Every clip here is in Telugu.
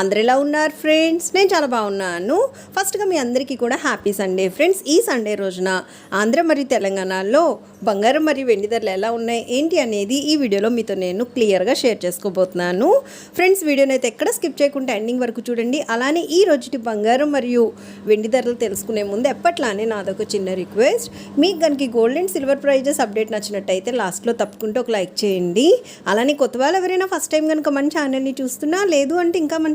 అందరు ఎలా ఉన్నారు ఫ్రెండ్స్ నేను చాలా బాగున్నాను. ఫస్ట్గా మీ అందరికీ కూడా హ్యాపీ సండే ఫ్రెండ్స్ ఈ సండే రోజున ఆంధ్ర మరియు తెలంగాణలో బంగారం మరియు వెండి ధరలు ఎలా ఉన్నాయి ఏంటి అనేది ఈ వీడియోలో మీతో నేను క్లియర్గా షేర్ చేసుకోబోతున్నాను. ఫ్రెండ్స్ వీడియోని అయితే ఎక్కడ స్కిప్ చేయకుండా ఎండింగ్ వరకు చూడండి. అలానే ఈ రోజుటి బంగారం మరియు వెండి ధరలు తెలుసుకునే ముందు ఎప్పట్లానే నాదొక చిన్న రిక్వెస్ట్ మీకు కనుక gold and silver prizes update నచ్చినట్టయితే లాస్ట్లో తప్పుకుంటూ ఒక లైక్ చేయండి. అలానే కొత్త వాళ్ళు ఎవరైనా ఫస్ట్ టైం కనుక మన ఛానల్ని చూస్తున్నా లేదు అంటే ఇంకా మన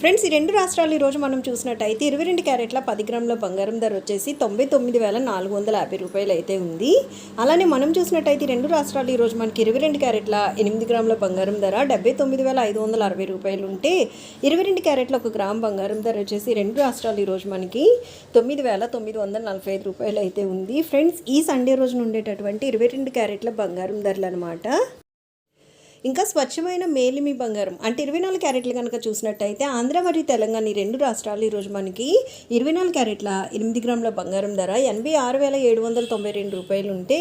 ఫ్రెండ్స్ ఈ రెండు రాష్ట్రాలు ఈరోజు మనం చూసినట్టయితే ఇరవై రెండు క్యారెట్ల పది గ్రాముల బంగారం ధర వచ్చేసి తొంభై తొమ్మిది వేల నాలుగు వందల యాభై రూపాయలు అయితే ఉంది. అలానే మనం చూసినట్టయితే రెండు రాష్ట్రాలు ఈరోజు మనకి ఇరవై రెండు క్యారెట్ల ఎనిమిది గ్రాముల బంగారం ధర డెబ్బై తొమ్మిది వేల ఐదు వందల అరవై రూపాయలు ఉంటే ఇరవై రెండు క్యారెట్ల ఒక గ్రామ్ బంగారం ధర వచ్చేసి రెండు రాష్ట్రాలు ఈరోజు మనకి తొమ్మిది వేల తొమ్మిది వందల నలభై ఐదు రూపాయలు అయితే ఉంది. ఫ్రెండ్స్ ఈ సండే రోజున ఉండేటటువంటి ఇరవై రెండు క్యారెట్ల బంగారం ధరలు అనమాట ఇంకా స్వచ్ఛమైన మేలిమి బంగారం. అంటే ఇరవై నాలుగు క్యారెట్లు కనుక చూసినట్టయితే ఆంధ్ర మరియు తెలంగాణ ఈ రెండు రాష్ట్రాలు ఈరోజు మనకి ఇరవై నాలుగు క్యారెట్ల ఎనిమిది గ్రాముల బంగారం ధర ఎనభై ఆరు వేల ఏడు వందల తొంభై రెండు రూపాయలు ఉంటే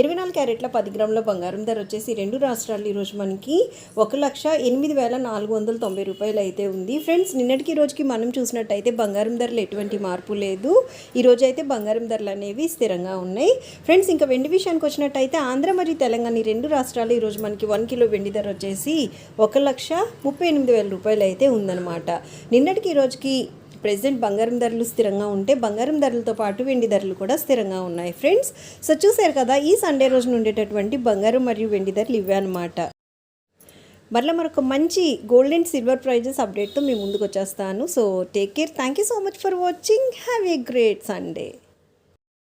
ఇరవై నాలుగు క్యారెట్ల పది గ్రాముల బంగారం ధర వచ్చేసి రెండు రాష్ట్రాలు ఈరోజు మనకి ఒక లక్ష ఎనిమిది వేల నాలుగు వందల తొంభై రూపాయలు అయితే ఉంది. ఫ్రెండ్స్ నిన్నటికి రోజుకి మనం చూసినట్టయితే బంగారం ధరలు ఎటువంటి మార్పు లేదు. ఈ రోజు అయితే బంగారం ధరలు అనేవి స్థిరంగా ఉన్నాయి. ఫ్రెండ్స్ ఇంకా వెండి విషయానికి వచ్చినట్టయితే ఆంధ్ర మరియు తెలంగాణ ఈ రెండు రాష్ట్రాలు ఈరోజు మనకి వన్ కిలో వెండి వెండి ధర వచ్చేసి ఒక లక్ష ముప్పై ఎనిమిది వేల రూపాయలు అయితే ఉందన్నమాట. నిన్నటికి ఈ రోజుకి ప్రెసెంట్ బంగారం ధరలు స్థిరంగా ఉంటే బంగారం ధరలతో పాటు వెండి ధరలు కూడా స్థిరంగా ఉన్నాయి ఫ్రెండ్స్. సో చూసారు కదా ఈ సండే రోజున ఉండేటటువంటి బంగారం మరియు వెండి ధరలు ఇవే అనమాట మరలా మరొక మంచి గోల్డ్ అండ్ సిల్వర్ ప్రైజెస్ అప్డేట్తో మీ ముందుకు వచ్చేస్తాను. So take care thank you so much for watching. Have a great Sunday.